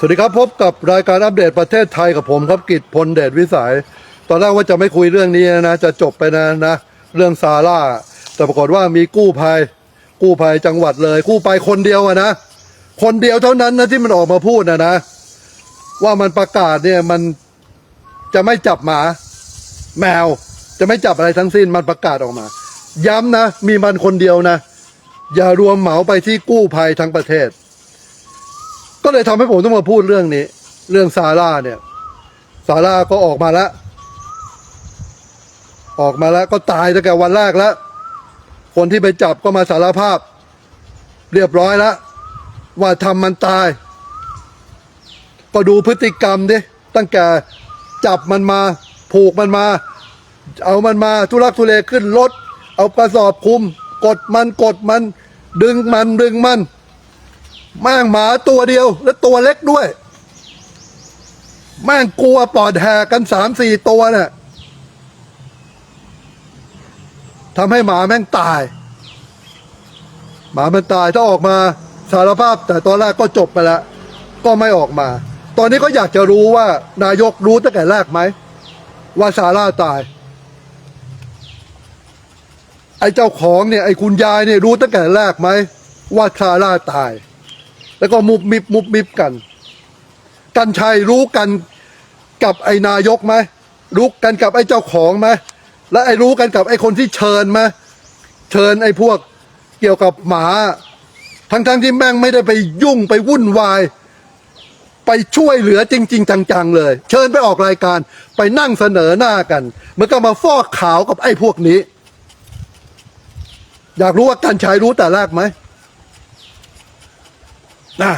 สวัสดีครับพบกับรายการอัปเดตประเทศไทยกับผมครับกิตพลเดชวิสัย ตอนแรกว่าจะไม่คุยเรื่องนี้นะ จะจบไปนะนะ เรื่องซาร่า แต่ปรากฏว่ามีกู้ภัย กู้ภัยจังหวัดเลย กู้ภัยคนเดียวนะ คนเดียวเท่านั้นนะที่มันออกมาพูดนะนะ ว่ามันประกาศเนี่ยมันจะไม่จับหมา แมว จะไม่จับอะไรทั้งสิ้นมันประกาศออกมา ย้ำนะ มีมันคนเดียวนะ อย่ารวมเหมาไปที่กู้ภัยทั้งประเทศ ก็เลยทำให้ผมต้องมาพูดเรื่องนี้ เรื่องซาร่าเนี่ยซาร่าก็ออกมาแล้ว ออกมาแล้วก็ตายตั้งแต่วันแรกแล้ว คนที่ไปจับก็มาสารภาพ เรียบร้อยแล้วว่าทำมันตาย ก็ดูพฤติกรรมดิตั้งแต่จับมันมาผูกมันมา เอามันมาทุลักทุเลขึ้นรถเอากระสอบคุม กดมันกดมัน ดึงมันดึงมัน แม่งหมาตัวเดียว และตัวเล็กด้วย แม่งกลัวปอดแหกกันสามสี่ตัวเนี่ยทำให้หมาแม่งตาย หมามันตายถ้าออกมาสารภาพ แต่ตอนแรกก็จบไปแล้วก็ไม่ออกมา ตอนนี้ก็อยากจะรู้ว่านายกรู้ตั้งแต่แรกไหม ว่าซาร่าตาย ไอ้เจ้าของเนี่ยไอ้คุณยายเนี่ยรู้ตั้งแต่แรกไหม ว่าซาร่าตาย แล้วก็มุบมิบมุบมิบกัน กันชัยรู้กันกับไอ้นายกไหมรู้กันกับไอ้เจ้าของไหมและไอ้รู้กันกับไอ้คนที่เชิญไหมเชิญไอ้พวกเกี่ยวกับหมา ทั้งๆทที่แม่งไม่ได้ไปยุ่งไปวุ่นวาย ไปช่วยเหลือจริง ๆ จังๆเลย เชิญไปออกรายการไปนั่งเสนอหน้ากันเหมือนกับมาฟอกขาวกับไอ้พวกนี้ อยากรู้ว่ากันชัยรู้แต่แรกไหม นะ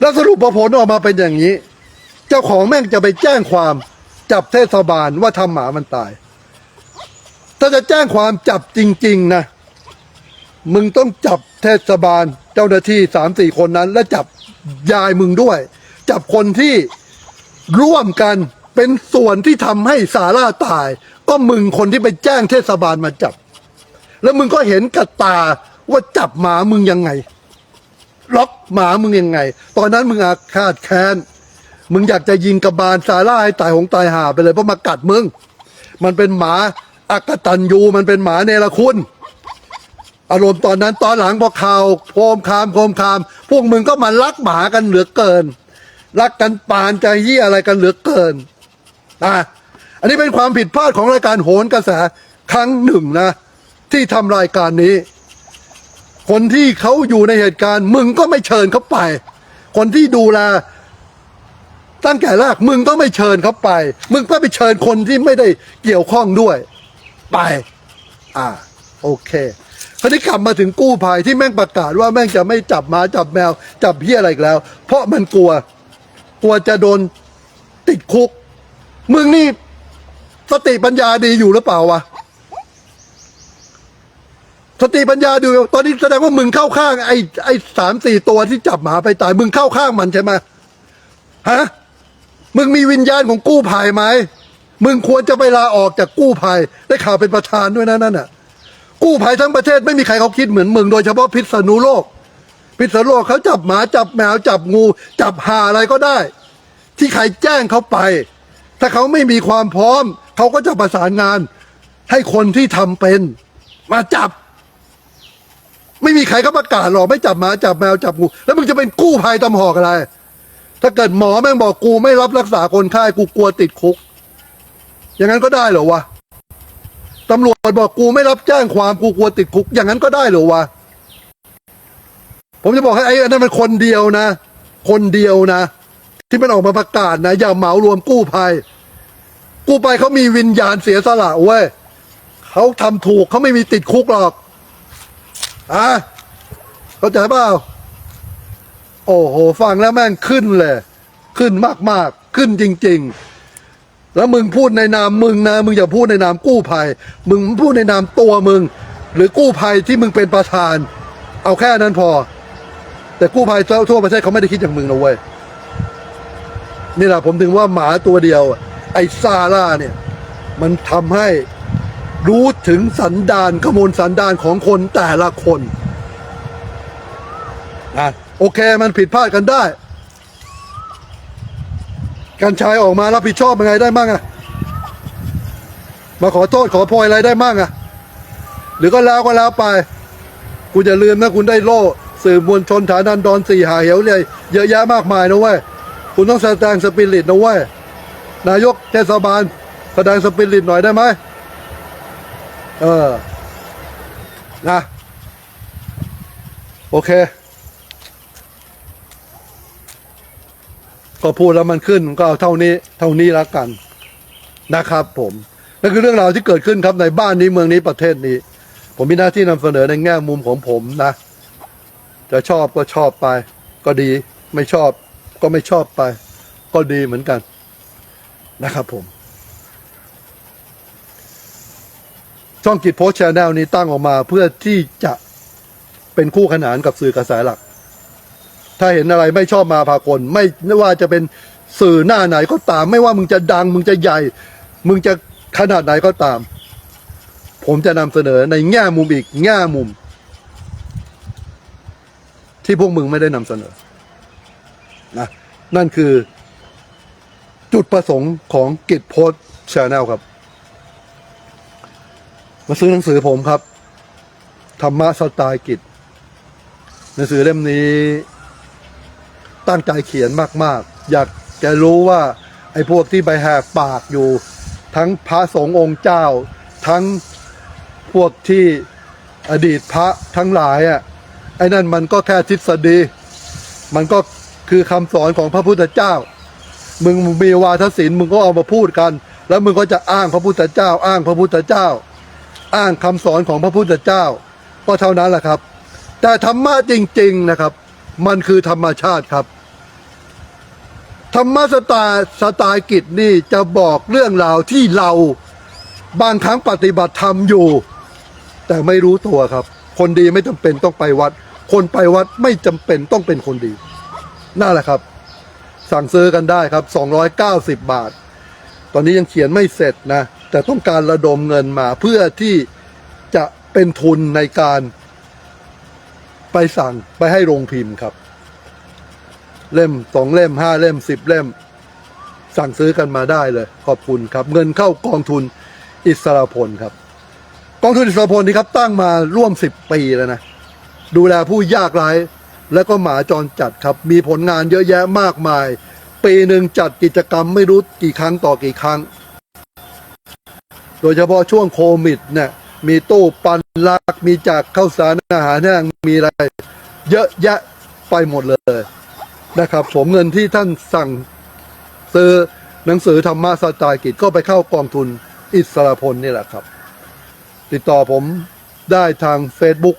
แล้วสรุปผลออกมาเป็นอย่างนี้ เจ้าของแม่งจะไปแจ้งความจับเทศบาลว่าทำหมามันตาย ถ้าจะแจ้งความจับจริง ๆ นะ มึงต้องจับเทศบาลเจ้าหน้าที่สามสี่คนนั้น และจับยายมึงด้วย จับคนที่ร่วมกันเป็นส่วนที่ทำให้สาร่าตาย ก็มึงคนที่ไปแจ้งเทศบาลมาจับ แล้วมึงก็เห็นกับตา ว่าจับหมามึงยังไง ล็อกหมามึงยังไง ตอนนั้นมึงอาฆาตแค้น มึงอยากจะยิงกระบาลซาร่าให้ตายหงตายหาไปเลยเพราะมากัดมึง มันเป็นหมาอักตันยูมันเป็นหมาเนรคุณ อารมณ์ตอนนั้นตอนหลังพอข่าวโคมคามโคมคาม พวกมึงก็มารักหมากันเหลือเกิน รักกันปานใจเยี่ยอะไรกันเหลือเกินนะอันนี้เป็นความผิดพลาดของรายการโหนกระแสครั้งหนึ่งนะ ที่ทำรายการนี้ คนที่เขาอยู่ในเหตุการณ์ มึงก็ไม่เชิญเขาไป คนที่ดูแลตั้งแต่แรกมึงก็ไม่เชิญเขาไป มึงก็ไปเชิญคนที่ไม่ได้เกี่ยวข้องด้วย ไป อ่า โอเคคราวนี้กลับมาถึงกู้ภัยที่แม่งประกาศว่าแม่งจะไม่จับหมาจับแมว จับเพี้ยอะไรอีกแล้ว เพราะมันกลัว กลัวจะโดนติดคุก มึงนี่สติปัญญาดีอยู่หรือเปล่าวะ สติปัญญาดูตอนนี้แสดงว่ามึงเข้าข้าง ไอ้ไอ้สามสี่ตัวที่จับหมาไปตาย มึงเข้าข้างมันใช่ไหมฮะมึงมีวิญญาณของกู้ภัยไหมมึงควรจะไปลาออกจากกู้ภัยได้ข่าวเป็นประธานด้วยนะนั่นน่ะ กู้ภัยทั้งประเทศไม่มีใครเขาคิดเหมือนมึงโดยเฉพาะพิษณุโลก พิษณุโลกเขาจับหมาจับแมวจับงู จับห่าอะไรก็ได้ ที่ใครแจ้งเขาไป ถ้าเขาไม่มีความพร้อม เขาก็จะประสานงาน ให้คนที่ทำเป็น มาจับ ไม่มีใครเขาประกาศหรอกไม่จับหมาจับแมวจับงูแล้วมึงจะเป็นกู้ภัยตำหอกอะไร ถ้าเกิดหมอแม่งบอกกูไม่รับรักษาคนไข้กูกลัวติดคุก อย่างนั้นก็ได้เหรอวะตำรวจบอกกูไม่รับแจ้งความกูกลัวติดคุก อย่างนั้นก็ได้เหรอวะผมจะบอกให้ไอ้อันนั้นมันคนเดียวนะ คนเดียวนะ ที่มันออกมาประกาศนะ อย่าเหมารวมกู้ภัย กู้ภัยเขามีวิญญาณเสียสละเว้ยเขาทำถูกเขาไม่มีติดคุกหรอก อะเข้าใจเปล่าโอ้โหฟังแล้วแม่งขึ้นเลย ขึ้นมากๆ ขึ้นจริง ๆ แล้วมึงพูดในนามมึงนะ มึงอย่าพูดในนามกู้ภัย มึงพูดในนามตัวมึง หรือกู้ภัยที่มึงเป็นประธาน เอาแค่นั้นพอ แต่กู้ภัยทั่วประเทศเขาไม่ได้คิดอย่างมึงนะเว้ยนี่แหละผมถึงว่าหมาตัวเดียว ไอ้ซาร่าเนี่ย มันทำให้ รู้ถึงสันดานขมวลสันดานของคนแต่ละคนนะโอเคมันผิดพลาดกันได้กัญชัยออกมารับผิดชอบยังไงได้มั่งอะมาขอโทษขอโพยอะไรได้มั่งอะหรือก็แล้วก็แล้วไป คุณอย่าลืมนะคุณได้โล่สื่อมวลชนฐานันดรสี่หาเหวเลยเยอะแยะมากมายนะเว้ยคุณต้องแสดงสปิริตนะเว้ยนายกเทศบาลแสดงสปิริตหน่อยได้ไหม เออ นะ โอเค ก็พูดแล้วมันขึ้นก็เอาเท่านี้ เท่านี้แล้วกันนะครับ ผมนั่นคือเรื่องราวที่เกิดขึ้นครับในบ้านนี้เมืองนี้ประเทศนี้ ผมมีหน้าที่นำเสนอในแง่มุมของผมนะ จะชอบก็ชอบไป ก็ดี ไม่ชอบ ก็ไม่ชอบไป ก็ดีเหมือนกันนะครับผม ช่องกิจโพสชาแนลนี้ตั้งออกมาเพื่อที่จะเป็นคู่ขนานกับสื่อกระแสหลัก ถ้าเห็นอะไรไม่ชอบมาพากลไม่ไม่ว่าจะเป็นสื่อหน้าไหนก็ตาม ไม่ว่ามึงจะดัง มึงจะใหญ่ มึงจะขนาดไหนก็ตาม ผมจะนำเสนอในแง่มุมอีกแง่มุม ที่พวกมึงไม่ได้นำเสนอนะนั่นคือจุดประสงค์ของกิจโพสชาแนลครับ มาซื้อหนังสือผมครับ ธรรมะสไตล์กิจ หนังสือเล่มนี้ ตั้งใจเขียนมาก ๆ อยากจะรู้ว่า ไอ้พวกที่ไปแหกปากอยู่ ทั้งพระสงฆ์องค์เจ้า ทั้งพวกที่อดีตพระทั้งหลายอะไอ้นั่นมันก็แค่ทฤษฎี มันก็คือคำสอนของพระพุทธเจ้า มึงมีวาทศิลป์มึงก็เอามาพูดกัน แล้วมึงก็จะอ้างพระพุทธเจ้า อ้างพระพุทธเจ้า อ้างคำสอนของพระพุทธเจ้า ก็เท่านั้นแหละครับ แต่ธรรมะจริง ๆนะครับ มันคือธรรมชาติครับ ธรรมะสตล์สตล์กิจนี่จะบอกเรื่องราวที่เราบางครั้งปฏิบัติธรรมอยู่ แต่ไม่รู้ตัวครับ คนดีไม่จำเป็นต้องไปวัด คนไปวัดไม่จำเป็นต้องเป็นคนดีนั่นแหละครับ สั่งซื้อกันได้ครับ 290 บาท ตอนนี้ยังเขียนไม่เสร็จนะ แต่ต้องการระดมเงินมาเพื่อที่จะเป็นทุนในการไปสั่งไปให้โรงพิมพ์ครับ เล่มสองเล่มห้าเล่มสิบเล่ม สั่งซื้อกันมาได้เลย ขอบคุณครับ เงินเข้ากองทุนอิสระพลครับ กองทุนอิสระพลนี่ครับตั้งมาร่วมสิบปีแล้วนะดูแลผู้ยากไร้แล้วก็หมาจรจัดครับ มีผลงานเยอะแยะมากมาย ปีหนึ่งจัดกิจกรรมไม่รู้กี่ครั้งต่อกี่ครั้ง ดยเฉพาะช่วงโควิดเนี่ยมีตู้ปันลัก มีจากข้าวสารอาหารแห้งมีอะไร เยอะแยะไปหมดเลยนะครับ ผมเงินที่ท่านสั่งซื้อหนังสือธรรมะสไตล์กิจก็ไปเข้ากองทุนอิสระพลนี่แหละครับ ติดต่อผมได้ทาง Facebook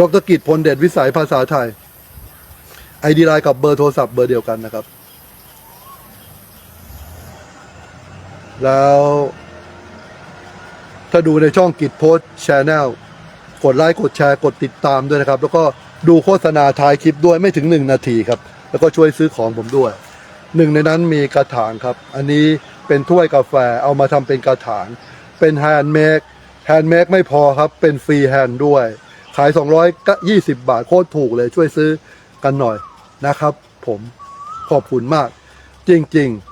ดรกิจพลเดชวิสัยภาษาไทย ไอดีไลน์กับเบอร์โทรศัพท์เบอร์เดียวกันนะครับ แล้ว ถ้าดูในช่องกิจโพสชแนลกดไลค์กดแชร์กดติดตามด้วยนะครับ แล้วก็ดูโฆษณาท้ายคลิปด้วยไม่ถึงหนึ่งนาทีครับ แล้วก็ช่วยซื้อของผมด้วย หนึ่งในนั้นมีกระถางครับ อันนี้เป็นถ้วยกาแฟเอามาทำเป็นกระถาง เป็นแฮนด์เมดแฮนด์เมดไม่พอครับ เป็นฟรีแฮนด์ด้วย ขาย 220 บาทโคตรถูกเลยช่วยซื้อกันหน่อยนะครับ ผมขอบคุณมาก จริง ๆ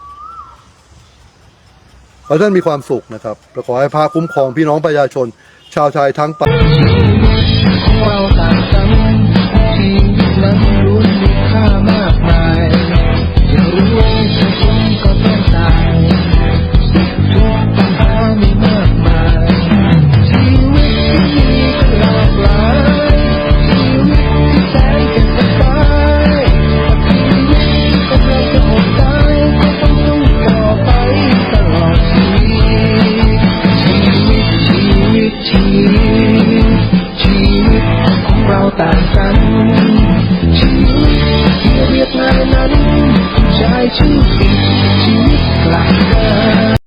ขอให้ท่านมีความสุขนะครับและขอให้พาคุ้มครองพี่น้องประชาชน ชาวไทยทั้งประเทศ